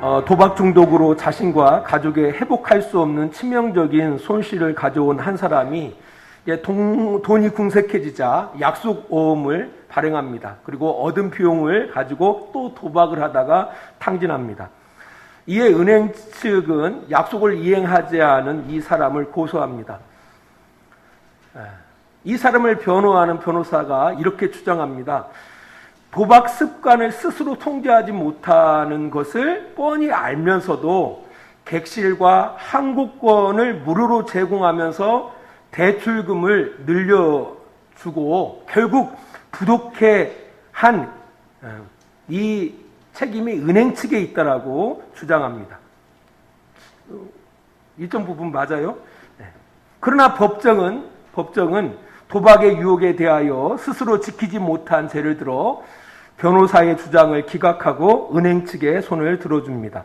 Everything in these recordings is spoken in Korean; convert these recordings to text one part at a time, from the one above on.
어, 도박 중독으로 자신과 가족의 회복할 수 없는 치명적인 손실을 가져온 한 사람이 돈이 궁색해지자 약속 오음을 발행합니다. 그리고 얻은 비용을 가지고 또 도박을 하다가 탕진합니다. 이에 은행 측은 약속을 이행하지 않은 이 사람을 고소합니다. 예. 이 사람을 변호하는 변호사가 이렇게 주장합니다. 도박 습관을 스스로 통제하지 못하는 것을 뻔히 알면서도 객실과 항공권을 무료로 제공하면서 대출금을 늘려주고 결국 부독해 한 이 책임이 은행 측에 있다라고 주장합니다. 일정 부분 맞아요. 네. 그러나 법정은 법정은 도박의 유혹에 대하여 스스로 지키지 못한 죄를 들어 변호사의 주장을 기각하고 은행 측에 손을 들어줍니다.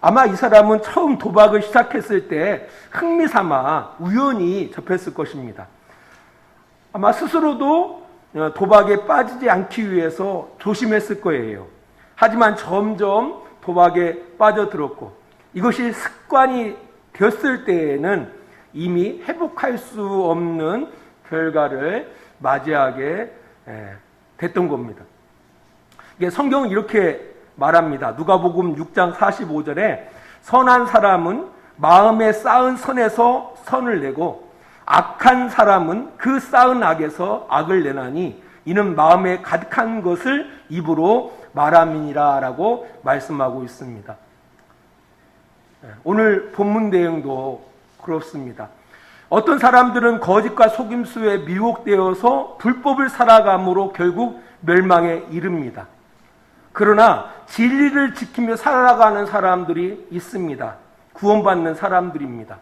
아마 이 사람은 처음 도박을 시작했을 때 흥미 삼아 우연히 접했을 것입니다. 아마 스스로도 도박에 빠지지 않기 위해서 조심했을 거예요. 하지만 점점 도박에 빠져들었고 이것이 습관이 되었을 때에는 이미 회복할 수 없는 결과를 맞이하게 됐던 겁니다. 성경은 이렇게 말합니다. 누가복음 6장 45절에 선한 사람은 마음에 쌓은 선에서 선을 내고 악한 사람은 그 쌓은 악에서 악을 내나니 이는 마음에 가득한 것을 입으로 말함이니라라고 말씀하고 있습니다. 오늘 본문 내용도 그렇습니다. 어떤 사람들은 거짓과 속임수에 미혹되어서 불법을 살아감으로 결국 멸망에 이릅니다. 그러나 진리를 지키며 살아가는 사람들이 있습니다. 구원받는 사람들입니다.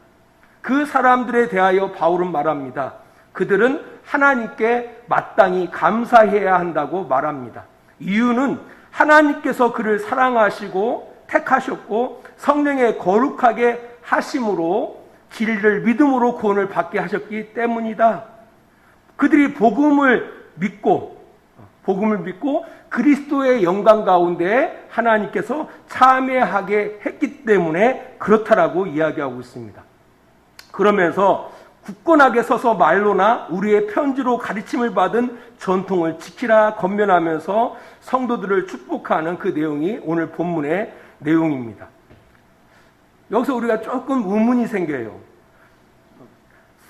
그 사람들에 대하여 바울은 말합니다. 그들은 하나님께 마땅히 감사해야 한다고 말합니다. 이유는 하나님께서 그를 사랑하시고 택하셨고 성령에 거룩하게 하심으로 진리를 믿음으로 구원을 받게 하셨기 때문이다. 그들이 복음을 믿고 복음을 믿고 그리스도의 영광 가운데 하나님께서 참여하게 했기 때문에 그렇다라고 이야기하고 있습니다. 그러면서 굳건하게 서서 말로나 우리의 편지로 가르침을 받은 전통을 지키라 건면하면서 성도들을 축복하는 그 내용이 오늘 본문의 내용입니다. 여기서 우리가 조금 의문이 생겨요.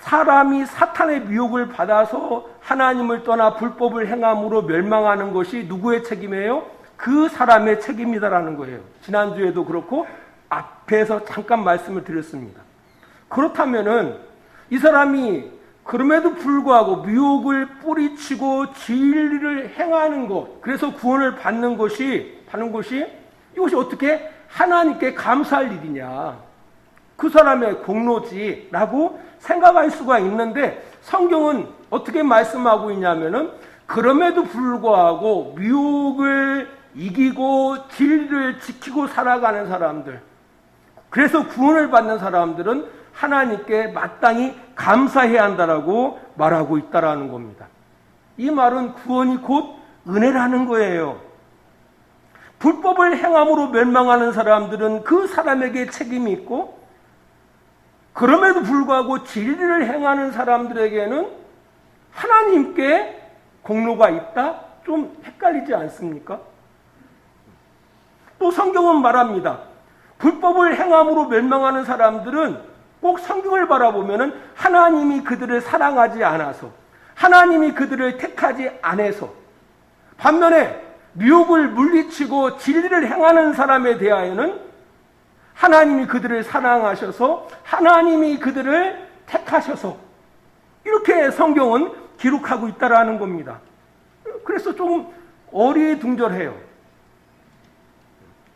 사람이 사탄의 미혹을 받아서 하나님을 떠나 불법을 행함으로 멸망하는 것이 누구의 책임이에요? 그 사람의 책임이다라는 거예요. 지난주에도 그렇고 앞에서 잠깐 말씀을 드렸습니다. 그렇다면은 이 사람이 그럼에도 불구하고 미혹을 뿌리치고 진리를 행하는 것, 그래서 구원을 받는 것이 받는 것이 이것이 어떻게 하나님께 감사할 일이냐? 그 사람의 공로지라고 생각할 수가 있는데 성경은 어떻게 말씀하고 있냐면은 그럼에도 불구하고 미혹을 이기고 진리를 지키고 살아가는 사람들 그래서 구원을 받는 사람들은 하나님께 마땅히 감사해야 한다라고 말하고 있다라는 겁니다. 이 말은 구원이 곧 은혜라는 거예요. 불법을 행함으로 멸망하는 사람들은 그 사람에게 책임이 있고 그럼에도 불구하고 진리를 행하는 사람들에게는 하나님께 공로가 있다? 좀 헷갈리지 않습니까? 또 성경은 말합니다. 불법을 행함으로 멸망하는 사람들은 꼭 성경을 바라보면 하나님이 그들을 사랑하지 않아서 하나님이 그들을 택하지 않아서 반면에 미혹을 물리치고 진리를 행하는 사람에 대하여는 하나님이 그들을 사랑하셔서 하나님이 그들을 택하셔서 이렇게 성경은 기록하고 있다라는 겁니다. 그래서 좀 어리둥절해요.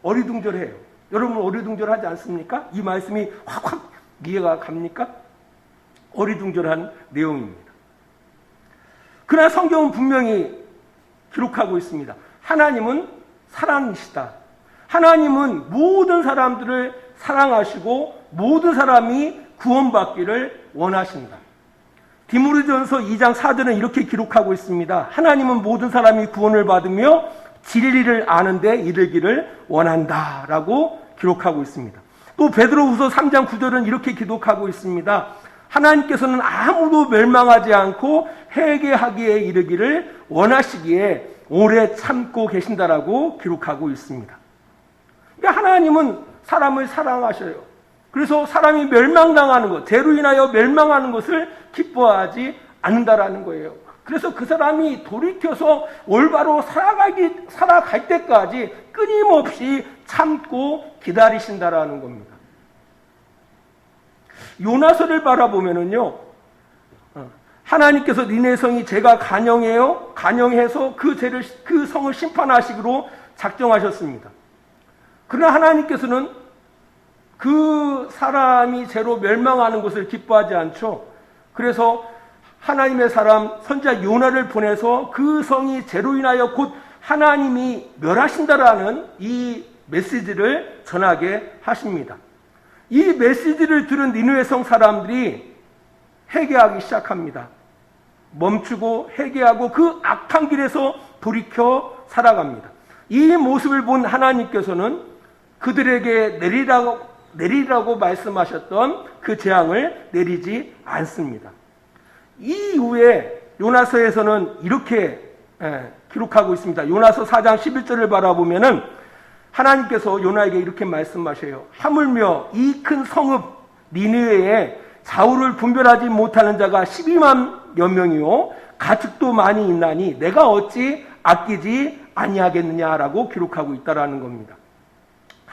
어리둥절해요. 여러분 어리둥절하지 않습니까? 이 말씀이 확확 이해가 갑니까? 어리둥절한 내용입니다. 그러나 성경은 분명히 기록하고 있습니다. 하나님은 사랑이시다. 하나님은 모든 사람들을 사랑하시고 모든 사람이 구원받기를 원하신다. 디모르전서 2장 4절은 이렇게 기록하고 있습니다. 하나님은 모든 사람이 구원을 받으며 진리를 아는데 이르기를 원한다라고 기록하고 있습니다. 또 베드로후서 3장 9절은 이렇게 기록하고 있습니다. 하나님께서는 아무도 멸망하지 않고 회개하기에 이르기를 원하시기에 오래 참고 계신다라고 기록하고 있습니다. 그러니까 하나님은 사람을 사랑하셔요. 그래서 사람이 멸망당하는 것, 죄로 인하여 멸망하는 것을 기뻐하지 않는다라는 거예요. 그래서 그 사람이 돌이켜서 올바로 살아가기, 살아갈 때까지 끊임없이 참고 기다리신다라는 겁니다. 요나서를 바라보면은요, 어, 하나님께서 니네 성이 제가 간영해요, 간영해서 그 죄를, 그 성을 심판하시기로 작정하셨습니다. 그러나 하나님께서는 그 사람이 죄로 멸망하는 것을 기뻐하지 않죠. 그래서 하나님의 사람 선자 요나를 보내서 그 성이 죄로 인하여 곧 하나님이 멸하신다라는 이 메시지를 전하게 하십니다. 이 메시지를 들은 니누의 성 사람들이 회개하기 시작합니다. 멈추고 회개하고 그 악한 길에서 돌이켜 살아갑니다. 이 모습을 본 하나님께서는 그들에게 내리라고, 내리라고 말씀하셨던 그 재앙을 내리지 않습니다. 이후에 요나서에서는 이렇게 예, 기록하고 있습니다. 요나서 4장 11절을 바라보면은 하나님께서 요나에게 이렇게 말씀하셔요. 하물며 이 큰 성읍 니느웨에 좌우를 분별하지 못하는 자가 12만 여 명이요 가축도 많이 있나니 내가 어찌 아끼지 아니하겠느냐라고 기록하고 있다라는 겁니다.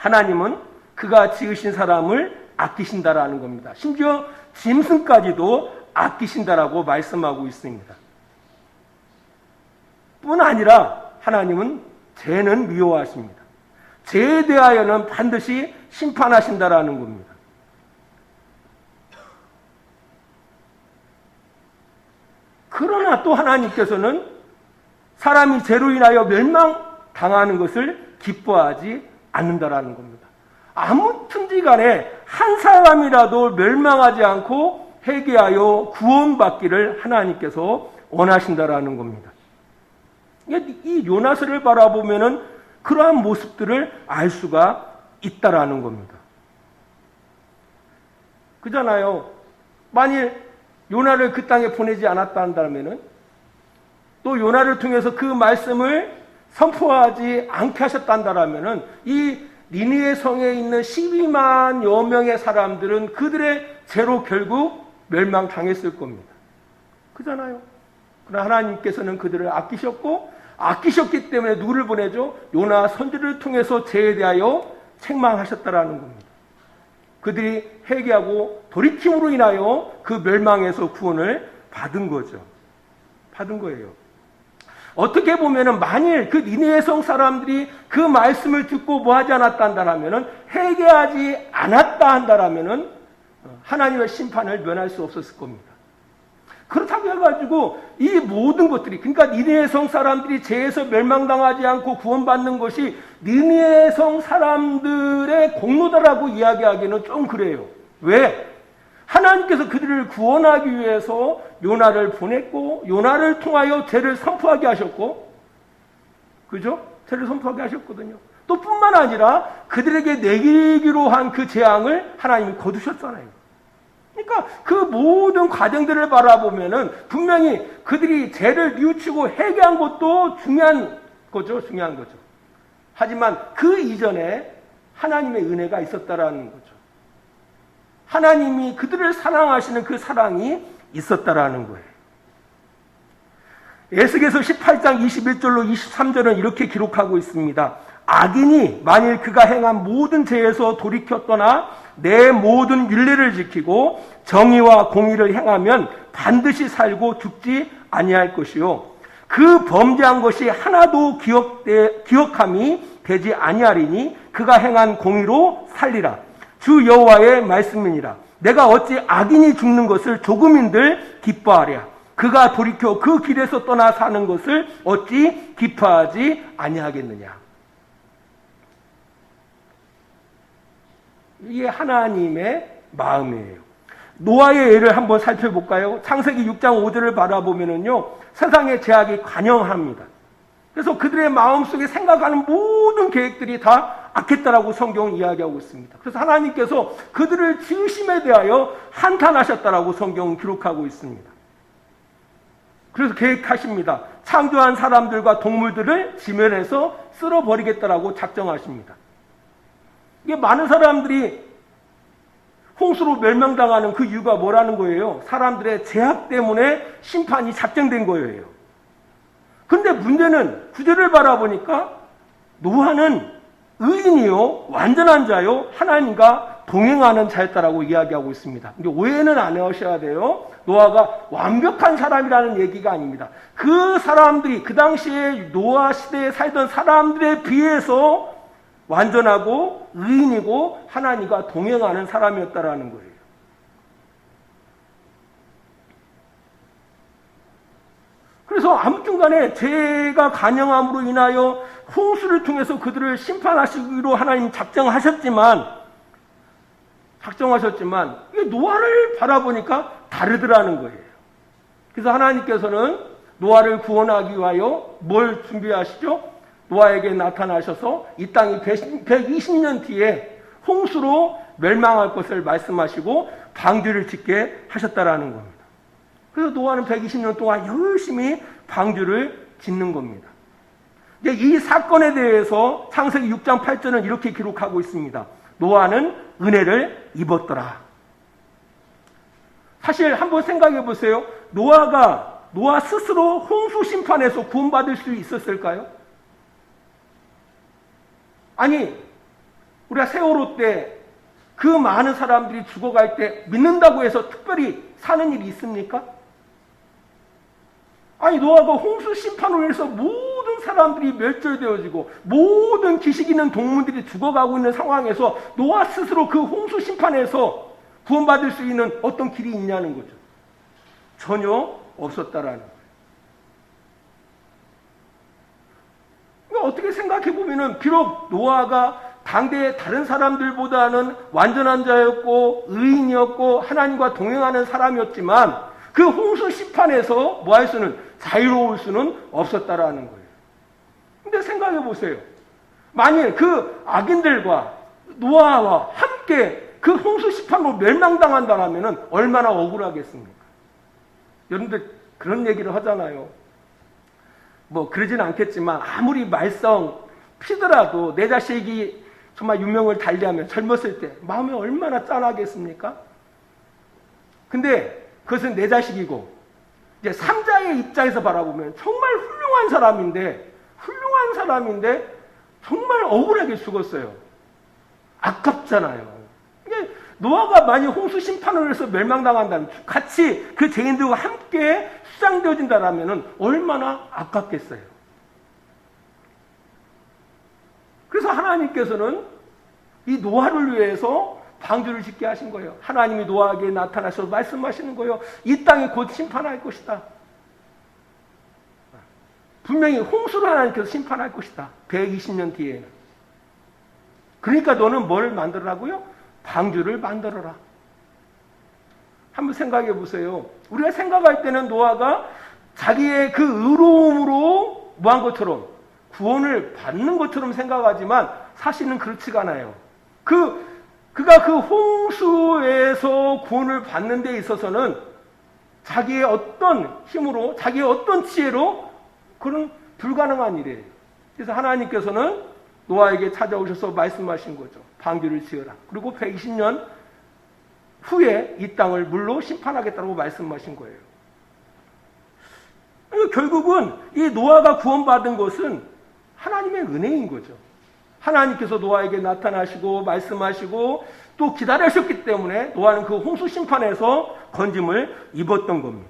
하나님은 그가 지으신 사람을 아끼신다라는 겁니다. 심지어 짐승까지도 아끼신다라고 말씀하고 있습니다. 뿐 아니라 하나님은 죄는 미워하십니다. 죄에 대하여는 반드시 심판하신다라는 겁니다. 그러나 또 하나님께서는 사람이 죄로 인하여 멸망당하는 것을 기뻐하지 않는다라는 겁니다. 아무튼지 간에 한 사람이라도 멸망하지 않고 회개하여 구원받기를 하나님께서 원하신다라는 겁니다. 이 요나스를 바라보면은 그러한 모습들을 알 수가 있다라는 겁니다. 그잖아요. 만일 요나를 그 땅에 보내지 않았다 한다면은 또 요나를 통해서 그 말씀을 선포하지 않게 하셨다 한다면은 이 니니의 성에 있는 12만 여 명의 사람들은 그들의 죄로 결국 멸망당했을 겁니다. 그잖아요. 그러나 하나님께서는 그들을 아끼셨고 아끼셨기 때문에 누구를 보내죠? 요나 선지를 통해서 죄에 대하여 책망하셨다라는 겁니다. 그들이 회개하고 돌이킴으로 인하여 그 멸망에서 구원을 받은 거죠. 받은 거예요. 어떻게 보면은 만일 그 니네의 성 사람들이 그 말씀을 듣고 뭐 하지 않았다 한다라면은 회개하지 않았다 한다라면은 하나님의 심판을 면할 수 없었을 겁니다. 그렇다고 해가지고 이 모든 것들이 그러니까 니네의 성 사람들이 죄에서 멸망당하지 않고 구원받는 것이 니네의 성 사람들의 공로다라고 이야기하기는 좀 그래요. 왜? 하나님께서 그들을 구원하기 위해서 요나를 보냈고 요나를 통하여 죄를 선포하게 하셨고 그죠? 죄를 선포하게 하셨거든요. 또 뿐만 아니라 그들에게 내기로 한 그 재앙을 하나님이 거두셨잖아요. 그러니까 그 모든 과정들을 바라보면은 분명히 그들이 죄를 뉘우치고 회개한 것도 중요한 거죠. 중요한 거죠. 하지만 그 이전에 하나님의 은혜가 있었다라는 거죠. 하나님이 그들을 사랑하시는 그 사랑이 있었다라는 거예요. 에스겔서 18장 21절로 23절은 이렇게 기록하고 있습니다. 악인이 만일 그가 행한 모든 죄에서 돌이켜 떠나 내 모든 윤례를 지키고 정의와 공의를 행하면 반드시 살고 죽지 아니할 것이요 그 범죄한 것이 하나도 기억되, 기억함이 되지 아니하리니 그가 행한 공의로 살리라 주 여호와의 말씀이니라 내가 어찌 악인이 죽는 것을 조금인들 기뻐하랴 그가 돌이켜 그 길에서 떠나 사는 것을 어찌 기뻐하지 아니하겠느냐 이게 하나님의 마음이에요. 노아의 예를 한번 살펴볼까요? 창세기 6장 5절을 바라보면은요, 세상의 제약이 관영합니다. 그래서 그들의 마음속에 생각하는 모든 계획들이 다 악했다라고 성경은 이야기하고 있습니다. 그래서 하나님께서 그들을 지으심에 대하여 한탄하셨다라고 성경은 기록하고 있습니다. 그래서 계획하십니다. 창조한 사람들과 동물들을 지면에서 쓸어버리겠다라고 작정하십니다. 이게 많은 사람들이 홍수로 멸망당하는 그 이유가 뭐라는 거예요? 사람들의 제약 때문에 심판이 작정된 거예요. 근데 문제는 구절을 바라보니까 노아는 의인이요, 완전한 자요, 하나님과 동행하는 자였다라고 이야기하고 있습니다. 근데 오해는 안 하셔야 돼요. 노아가 완벽한 사람이라는 얘기가 아닙니다. 그 사람들이 그 당시에 노아 시대에 살던 사람들에 비해서 완전하고 의인이고 하나님과 동행하는 사람이었다라는 거예요. 그래서 아무튼 간에 죄가 간영함으로 인하여 홍수를 통해서 그들을 심판하시기로 하나님 작정하셨지만 작정하셨지만 이 노아를 바라보니까 다르더라는 거예요. 그래서 하나님께서는 노아를 구원하기 위하여 뭘 준비하시죠? 노아에게 나타나셔서 이 땅이 120년 뒤에 홍수로 멸망할 것을 말씀하시고 방주를 짓게 하셨다라는 겁니다. 그래서 노아는 120년 동안 열심히 방주를 짓는 겁니다. 이제 이 사건에 대해서 창세기 6장 8절은 이렇게 기록하고 있습니다. 노아는 은혜를 입었더라. 사실 한번 생각해 보세요. 노아가 노아 스스로 홍수 심판에서 구원받을 수 있었을까요? 아니, 우리가 세월호 때 그 많은 사람들이 죽어갈 때 믿는다고 해서 특별히 사는 일이 있습니까? 아니, 노아가 홍수 심판으로 해서 모든 사람들이 멸절되어지고 모든 기식 있는 동물들이 죽어가고 있는 상황에서 노아 스스로 그 홍수 심판에서 구원받을 수 있는 어떤 길이 있냐는 거죠. 전혀 없었다라는 거예요. 그러니까 어떻게 생각해 보면은 비록 노아가 당대의 다른 사람들보다는 완전한 자였고 의인이었고 하나님과 동행하는 사람이었지만 그 홍수 심판에서 뭐할 수는 자유로울 수는 없었다라는 거예요. 근데 생각해 보세요. 만일 그 악인들과 노아와 함께 그 홍수 심판으로 멸망당한다면 얼마나 억울하겠습니까? 여러분들 그런 얘기를 하잖아요. 뭐 그러진 않겠지만 아무리 말썽 피더라도 내 자식이 정말 유명을 달리하면 젊었을 때 마음이 얼마나 짠하겠습니까? 근데 그것은 내 자식이고 이제 삼자의 입장에서 바라보면 정말 훌륭한 사람인데 훌륭한 사람인데 정말 억울하게 죽었어요. 아깝잖아요. 이게 노아가 만약 홍수 심판을 해서 멸망당한다면 같이 그 죄인들과 함께 수장되어진다라면 얼마나 아깝겠어요. 그래서 하나님께서는 이 노아를 위해서 방주를 짓게 하신 거예요. 하나님이 노아에게 나타나셔서 말씀하시는 거예요. 이 땅에 곧 심판할 것이다. 분명히 홍수를 하나님께서 심판할 것이다. 120년 뒤에는. 그러니까 너는 뭘 만들라고요? 방주를 만들어라. 한번 생각해 보세요. 우리가 생각할 때는 노아가 자기의 그 의로움으로 뭐한 것처럼 구원을 받는 것처럼 생각하지만 사실은 그렇지가 않아요. 그 그가 그 홍수에서 구원을 받는 데 있어서는 자기의 어떤 힘으로 자기의 어떤 지혜로 그런 불가능한 일이에요. 그래서 하나님께서는 노아에게 찾아오셔서 말씀하신 거죠. 방주를 지어라. 그리고 120년 후에 이 땅을 물로 심판하겠다고 말씀하신 거예요. 결국은 이 노아가 구원받은 것은 하나님의 은혜인 거죠. 하나님께서 노아에게 나타나시고 말씀하시고 또 기다리셨기 때문에 노아는 그 홍수 심판에서 건짐을 입었던 겁니다.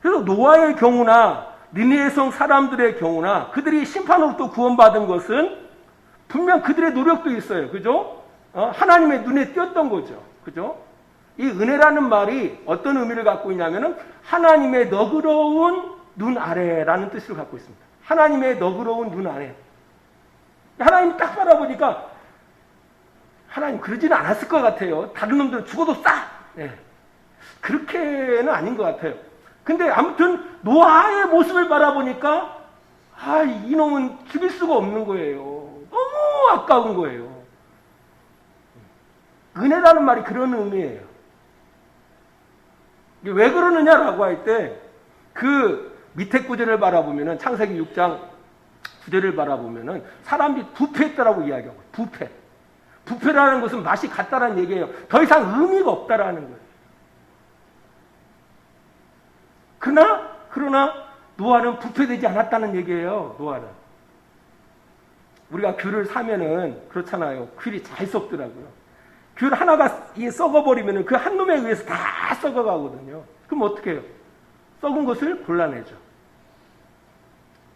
그래서 노아의 경우나 니네의 성 사람들의 경우나 그들이 심판으로부터 구원받은 것은 분명 그들의 노력도 있어요. 그죠? 어? 하나님의 눈에 띄었던 거죠. 그죠? 이 은혜라는 말이 어떤 의미를 갖고 있냐면은 하나님의 너그러운 눈 아래라는 뜻을 갖고 있습니다. 하나님의 너그러운 눈 아래. 하나님 딱 바라보니까 하나님 그러지는 않았을 것 같아요. 다른 놈들은 죽어도 싸! 네. 그렇게는 아닌 것 같아요. 근데 아무튼 노아의 모습을 바라보니까 아, 이놈은 죽일 수가 없는 거예요. 너무 아까운 거예요. 은혜라는 말이 그런 의미예요. 왜 그러느냐라고 할 때 그 밑에 구절을 바라보면은 창세기 6장 구절을 바라보면은 사람들이 부패했다라고 이야기하고 부패. 부패라는 것은 맛이 같다라는 얘기예요. 더 이상 의미가 없다라는 거예요. 그러나 그러나 노아는 부패되지 않았다는 얘기예요. 노아는. 우리가 귤을 사면은 그렇잖아요. 귤이 잘 썩더라고요. 귤 하나가 이게 썩어버리면은 그한 놈에 의해서 다 썩어가거든요. 그럼 어떻게 해요? 썩은 것을 골라내죠.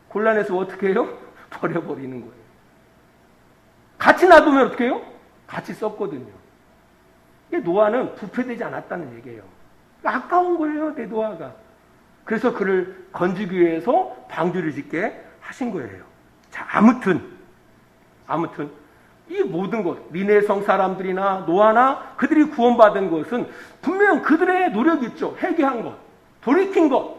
골라내서 어떻게 해요? 버려버리는 거예요. 같이 놔두면 어떻게 해요? 같이 썩거든요. 이게 노아는 부패되지 않았다는 얘기예요. 아까운 거예요, 내 노아가. 그래서 그를 건지기 위해서 방주를 짓게 하신 거예요. 자, 아무튼, 아무튼, 이 모든 것, 니네성 사람들이나 노아나 그들이 구원받은 것은 분명 그들의 노력이 있죠. 회개한 것, 돌이킨 것.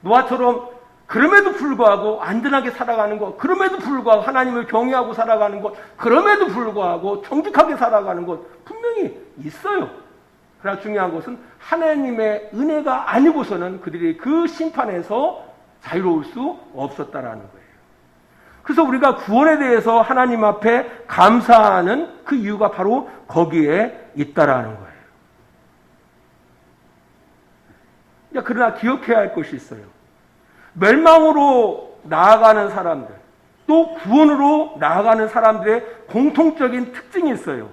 노아처럼 그럼에도 불구하고 안전하게 살아가는 것, 그럼에도 불구하고 하나님을 경외하고 살아가는 것, 그럼에도 불구하고 정직하게 살아가는 것 분명히 있어요. 그러나 중요한 것은 하나님의 은혜가 아니고서는 그들이 그 심판에서 자유로울 수 없었다라는 거예요. 그래서 우리가 구원에 대해서 하나님 앞에 감사하는 그 이유가 바로 거기에 있다라는 거예요. 그러나 기억해야 할 것이 있어요. 멸망으로 나아가는 사람들, 또 구원으로 나아가는 사람들의 공통적인 특징이 있어요.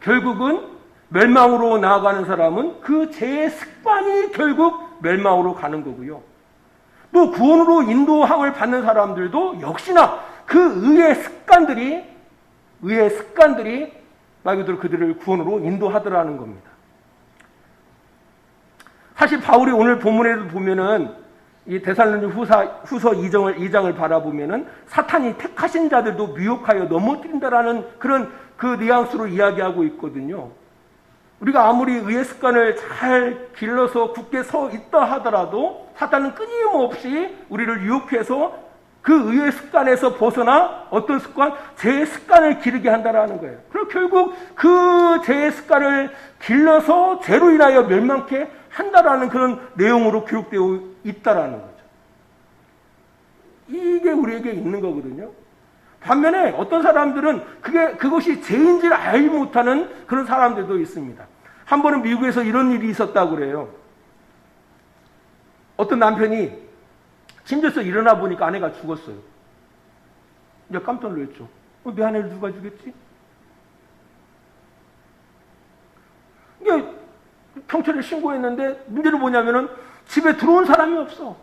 결국은 멸망으로 나아가는 사람은 그 죄의 습관이 결국 멸망으로 가는 거고요. 또 구원으로 인도함을 받는 사람들도 역시나 그 의의 습관들이 의의 습관들이 말 그대로 그들을 구원으로 인도하더라는 겁니다. 사실 바울이 오늘 본문에도 보면은 이 대살로니 후사, 후서 2장을, 2장을 바라보면은 사탄이 택하신 자들도 미혹하여 넘어뜨린다라는 그런 그 뉘앙스로 이야기하고 있거든요. 우리가 아무리 의의 습관을 잘 길러서 굳게 서 있다 하더라도 사탄은 끊임없이 우리를 유혹해서 그 의의 습관에서 벗어나 어떤 습관? 제 습관을 기르게 한다라는 거예요. 그리고 결국 그 제 습관을 길러서 죄로 인하여 멸망케 한다라는 그런 내용으로 기록되어 있다라는 거죠. 이게 우리에게 있는 거거든요. 반면에 어떤 사람들은 그게 그것이 죄인지를 알지 못하는 그런 사람들도 있습니다. 한 번은 미국에서 이런 일이 있었다고 그래요. 어떤 남편이 침대에서 일어나 보니까 아내가 죽었어요. 이제 깜짝 놀랐죠. 어, 내 아내를 누가 죽였지? 이게 경찰에 신고했는데 문제는 뭐냐면은 집에 들어온 사람이 없어.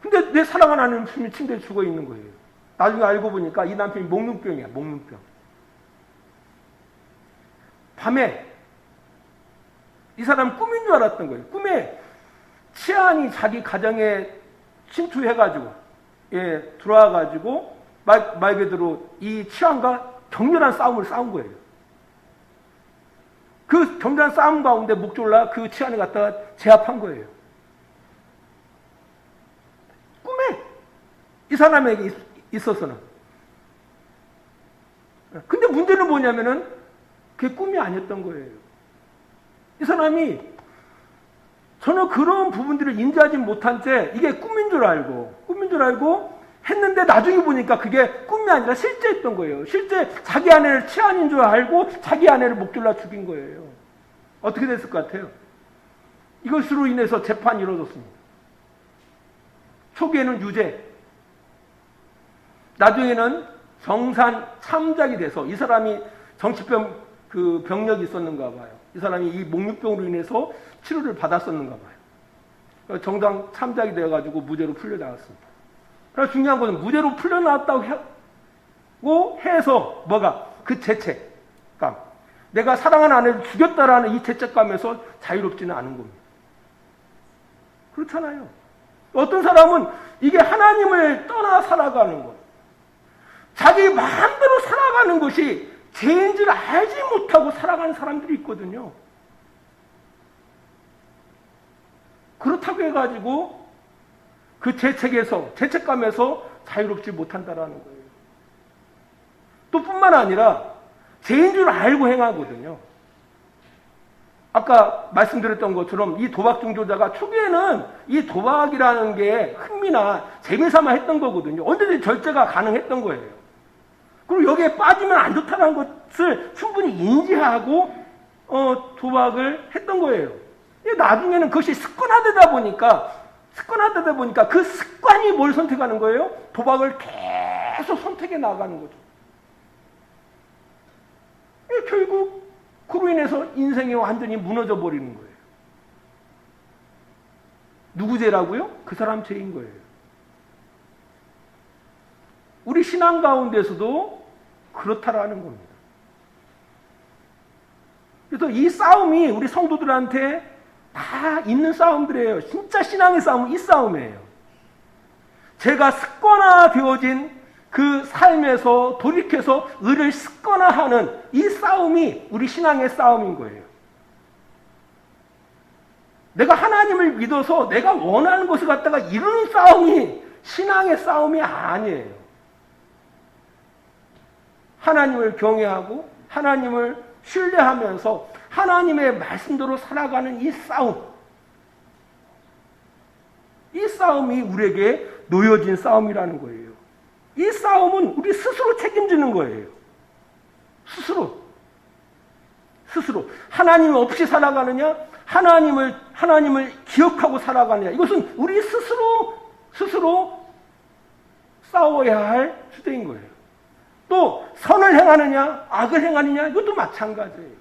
근데 내 사랑하는 아내는 침대에 죽어 있는 거예요. 나중에 알고 보니까 이 남편이 목눈병이야, 목눈병. 밤에 이 사람 꿈인 줄 알았던 거예요. 꿈에 치안이 자기 가정에 침투해가지고, 예, 들어와가지고, 말, 말 그대로 이 치안과 격렬한 싸움을 싸운 거예요. 그 격렬한 싸움 가운데 목 졸라 그 치안을 갖다가 제압한 거예요. 꿈에 이 사람에게 있어서는. 근데 문제는 뭐냐면은 그게 꿈이 아니었던 거예요. 이 사람이 전혀 그런 부분들을 인지하지 못한 채 이게 꿈인 줄 알고, 꿈인 줄 알고 했는데 나중에 보니까 그게 꿈이 아니라 실제였던 거예요. 실제 자기 아내를 치안인 줄 알고 자기 아내를 목졸라 죽인 거예요. 어떻게 됐을 것 같아요? 이것으로 인해서 재판이 이루어졌습니다. 초기에는 유죄, 나중에는 정산 참작이 돼서 이 사람이 정치병 그 병력이 있었는가 봐요. 이 사람이 이 목류병으로 인해서 치료를 받았었는가 봐요. 정당 참작이 되어가지고 무죄로 풀려나왔습니다. 그래서 중요한 것은 무죄로 풀려나왔다고 해서 뭐가 그 죄책감, 내가 사랑하는 아내를 죽였다라는 이 죄책감에서 자유롭지는 않은 겁니다. 그렇잖아요. 어떤 사람은 이게 하나님을 떠나 살아가는 것, 자기 마음대로 살아가는 것이 죄인 줄 알지 못하고 살아가는 사람들이 있거든요. 그렇다고 해가지고 그 죄책에서, 죄책감에서 자유롭지 못한다라는 거예요. 또 뿐만 아니라 죄인 줄 알고 행하거든요. 아까 말씀드렸던 것처럼 이 도박 중조자가 초기에는 이 도박이라는 게 흥미나 재미삼아 했던 거거든요. 언제든지 절제가 가능했던 거예요. 그리고 여기에 빠지면 안 좋다는 것을 충분히 인지하고 어, 도박을 했던 거예요. 나중에는 그것이 습관화되다 보니까 습관화되다 보니까 그 습관이 뭘 선택하는 거예요? 도박을 계속 선택해 나가는 거죠. 결국 그로 인해서 인생이 완전히 무너져 버리는 거예요. 누구 죄라고요? 그 사람 죄인 거예요. 우리 신앙 가운데서도 그렇다라는 겁니다. 그래서 이 싸움이 우리 성도들한테 다 있는 싸움들이에요. 진짜 신앙의 싸움은 이 싸움이에요. 제가 습관화 되어진 그 삶에서 돌이켜서 의를 습관화하는 이 싸움이 우리 신앙의 싸움인 거예요. 내가 하나님을 믿어서 내가 원하는 것을 갖다가 이루는 싸움이 신앙의 싸움이 아니에요. 하나님을 경외하고 하나님을 신뢰하면서 하나님의 말씀대로 살아가는 이 싸움. 이 싸움이 우리에게 놓여진 싸움이라는 거예요. 이 싸움은 우리 스스로 책임지는 거예요. 스스로. 스스로. 하나님 없이 살아가느냐? 하나님을, 하나님을 기억하고 살아가느냐? 이것은 우리 스스로, 스스로 싸워야 할 주제인 거예요. 또, 선을 행하느냐? 악을 행하느냐? 이것도 마찬가지예요.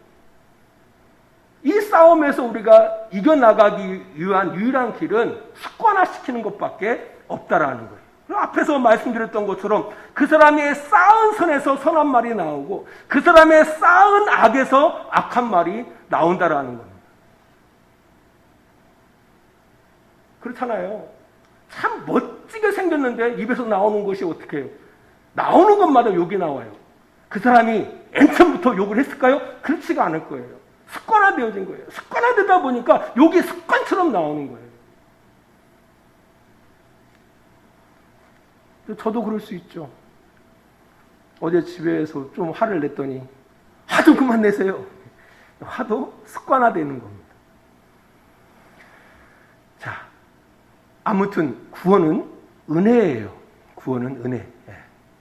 이 싸움에서 우리가 이겨나가기 위한 유일한 길은 습관화시키는 것밖에 없다라는 거예요. 앞에서 말씀드렸던 것처럼 그 사람의 쌓은 선에서 선한 말이 나오고 그 사람의 쌓은 악에서 악한 말이 나온다라는 겁니다. 그렇잖아요. 참 멋지게 생겼는데 입에서 나오는 것이 어떻게 해요? 나오는 것마다 욕이 나와요. 그 사람이 엔처부터 욕을 했을까요? 그렇지가 않을 거예요. 습관화되어진 거예요. 습관화되다 보니까 욕이 습관처럼 나오는 거예요. 저도 그럴 수 있죠. 어제 집에서 좀 화를 냈더니 화도 그만 내세요. 화도 습관화되는 겁니다. 자, 아무튼 구원은 은혜예요. 구원은 은혜. 예.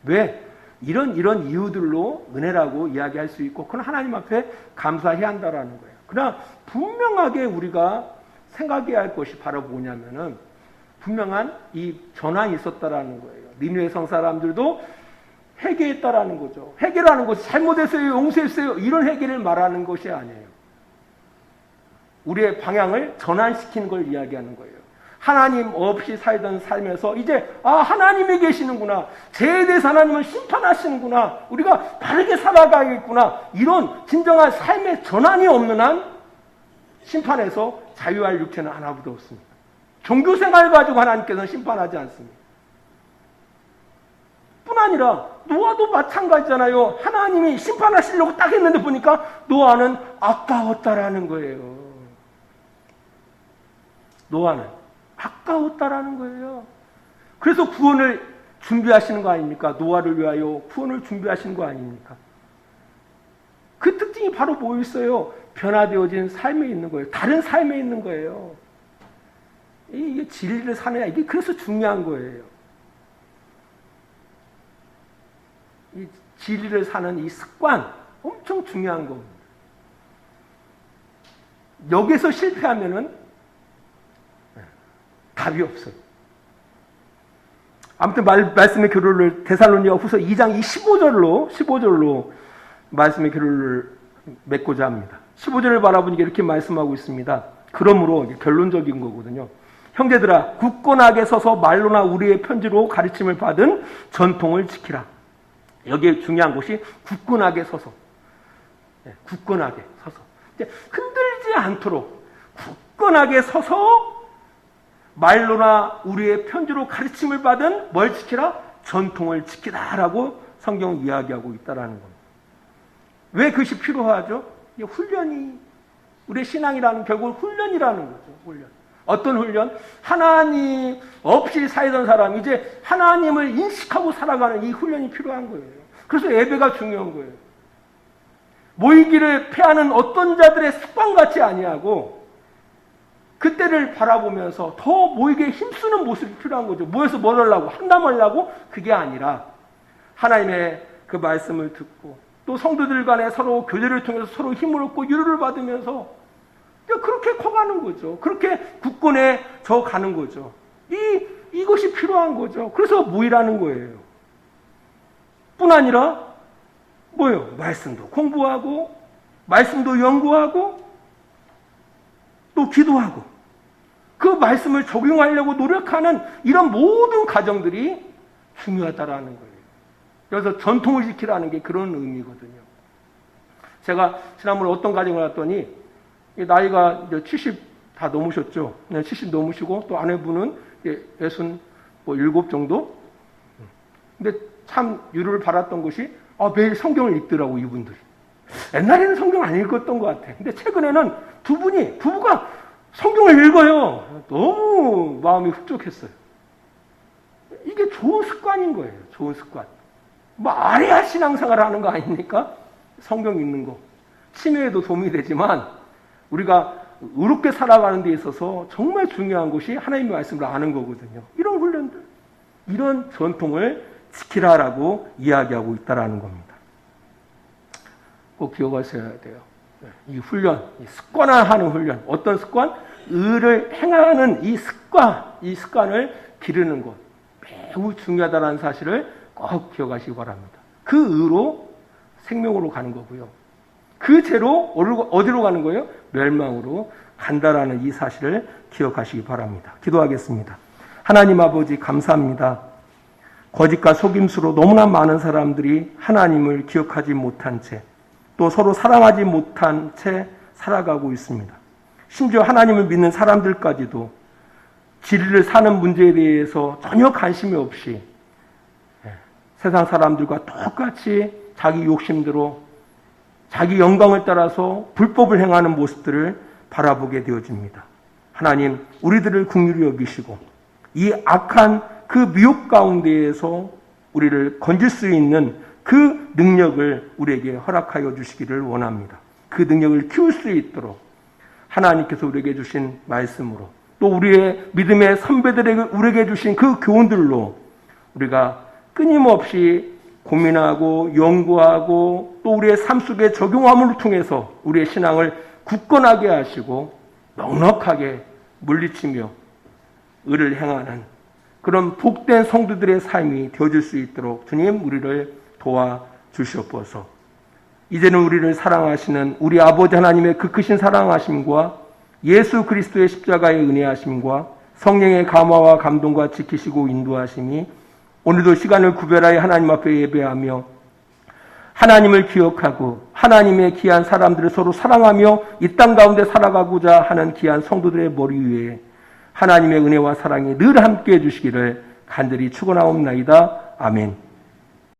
왜? 이런 이런 이유들로 은혜라고 이야기할 수 있고 그건 하나님 앞에 감사해야 한다라는 거예요. 그러나 분명하게 우리가 생각해야 할 것이 바로 뭐냐면은 분명한 이 전환이 있었다라는 거예요. 니누의 성 사람들도 회개했다라는 거죠. 회개라는 것이 잘못했어요, 용서했어요 이런 회개를 말하는 것이 아니에요. 우리의 방향을 전환시키는 걸 이야기하는 거예요. 하나님 없이 살던 삶에서 이제 아 하나님이 계시는구나 죄에 대해서 하나님은 심판하시는구나 우리가 바르게 살아가겠구나 이런 진정한 삶의 전환이 없는 한 심판에서 자유할 육체는 하나도 없습니다. 종교 생활 가지고 하나님께서는 심판하지 않습니다. 뿐 아니라 노아도 마찬가지잖아요. 하나님이 심판하시려고 딱 했는데 보니까 노아는 아까웠다라는 거예요. 노아는 아까웠다라는 거예요. 그래서 구원을 준비하시는 거 아닙니까? 노아를 위하여 구원을 준비하시는 거 아닙니까? 그 특징이 바로 뭐 있어요? 변화되어진 삶에 있는 거예요. 다른 삶에 있는 거예요. 이게 진리를 사느냐, 이게 그래서 중요한 거예요. 이 진리를 사는 이 습관, 엄청 중요한 겁니다. 여기서 실패하면은 답이 없어요. 아무튼 말, 말씀의 교류를 대살로니가 후서 2장 15절로 15절로 말씀의 교류를 맺고자 합니다. 15절을 바라보니까 이렇게 말씀하고 있습니다. 그러므로 결론적인 거거든요. 형제들아 굳건하게 서서 말로나 우리의 편지로 가르침을 받은 전통을 지키라. 여기에 중요한 것이 굳건하게 서서 네, 굳건하게 서서 흔들지 않도록 굳건하게 서서 말로나 우리의 편지로 가르침을 받은 뭘 지키라? 전통을 지키라라고 성경 이야기하고 있다라는 겁니다. 왜 그것이 필요하죠? 훈련이 우리의 신앙이라는 결국 훈련이라는 거죠. 훈련. 어떤 훈련? 하나님 없이 살던 사람, 이제 하나님을 인식하고 살아가는 이 훈련이 필요한 거예요. 그래서 예배가 중요한 거예요. 모이기를 패하는 어떤 자들의 습관 같이 아니하고 그때를 바라보면서 더 모이게 힘쓰는 모습이 필요한 거죠. 모여서 뭘 하려고? 한담 하려고? 그게 아니라 하나님의 그 말씀을 듣고 또 성도들 간에 서로 교제를 통해서 서로 힘을 얻고 위로를 받으면서 그렇게 커가는 거죠. 그렇게 굳건해 져 가는 거죠. 이, 이것이 필요한 거죠. 그래서 모이라는 거예요. 뿐 아니라 뭐요? 말씀도 공부하고, 말씀도 연구하고, 또 기도하고, 그 말씀을 적용하려고 노력하는 이런 모든 과정들이 중요하다라는 거예요. 그래서 전통을 지키라는 게 그런 의미거든요. 제가 지난번에 어떤 가정을 왔더니 나이가 이제 70 다 넘으셨죠. 70 넘으시고 또 아내분은 67 정도. 근데 참 유를 받았던 것이 아, 매일 성경을 읽더라고 이분들이. 옛날에는 성경 안 읽었던 것 같아. 근데 최근에는 두 분이 부부가 성경을 읽어요. 너무 마음이 흡족했어요. 이게 좋은 습관인 거예요. 좋은 습관. 말해야 신앙생활 하는 거 아닙니까? 성경 읽는 거. 치매에도 도움이 되지만 우리가 의롭게 살아가는 데 있어서 정말 중요한 것이 하나님의 말씀을 아는 거거든요. 이런 훈련들, 이런 전통을 지키라라고 이야기하고 있다라는 겁니다. 꼭 기억하셔야 돼요. 네, 이 훈련, 이 습관화하는 훈련, 어떤 습관? 의를 행하는 이 습관, 이 습관을 기르는 것 매우 중요하다는 사실을 꼭 기억하시기 바랍니다. 그 의로 생명으로 가는 거고요. 그 죄로 어디로 가는 거예요? 멸망으로 간다라는 이 사실을 기억하시기 바랍니다. 기도하겠습니다. 하나님 아버지 감사합니다. 거짓과 속임수로 너무나 많은 사람들이 하나님을 기억하지 못한 채, 또 서로 사랑하지 못한 채 살아가고 있습니다. 심지어 하나님을 믿는 사람들까지도 진리를 사는 문제에 대해서 전혀 관심이 없이 예, 세상 사람들과 똑같이 자기 욕심대로 자기 영광을 따라서 불법을 행하는 모습들을 바라보게 되어집니다. 하나님, 우리들을 국률이 여기시고 이 악한 그 미혹 가운데에서 우리를 건질 수 있는 그 능력을 우리에게 허락하여 주시기를 원합니다. 그 능력을 키울 수 있도록 하나님께서 우리에게 주신 말씀으로 또 우리의 믿음의 선배들에게 우리에게 주신 그 교훈들로 우리가 끊임없이 고민하고 연구하고 또 우리의 삶 속에 적용함을 통해서 우리의 신앙을 굳건하게 하시고 넉넉하게 물리치며 의를 행하는 그런 복된 성도들의 삶이 되어질 수 있도록 주님 우리를 도와 주시옵소서. 이제는 우리를 사랑하시는 우리 아버지 하나님의 그 크신 사랑하심과 예수 그리스도의 십자가의 은혜하심과 성령의 감화와 감동과 지키시고 인도하심이 오늘도 시간을 구별하여 하나님 앞에 예배하며 하나님을 기억하고 하나님의 귀한 사람들을 서로 사랑하며 이 땅 가운데 살아가고자 하는 귀한 성도들의 머리 위에 하나님의 은혜와 사랑이 늘 함께 해주시기를 간절히 축원하옵나이다. 아멘.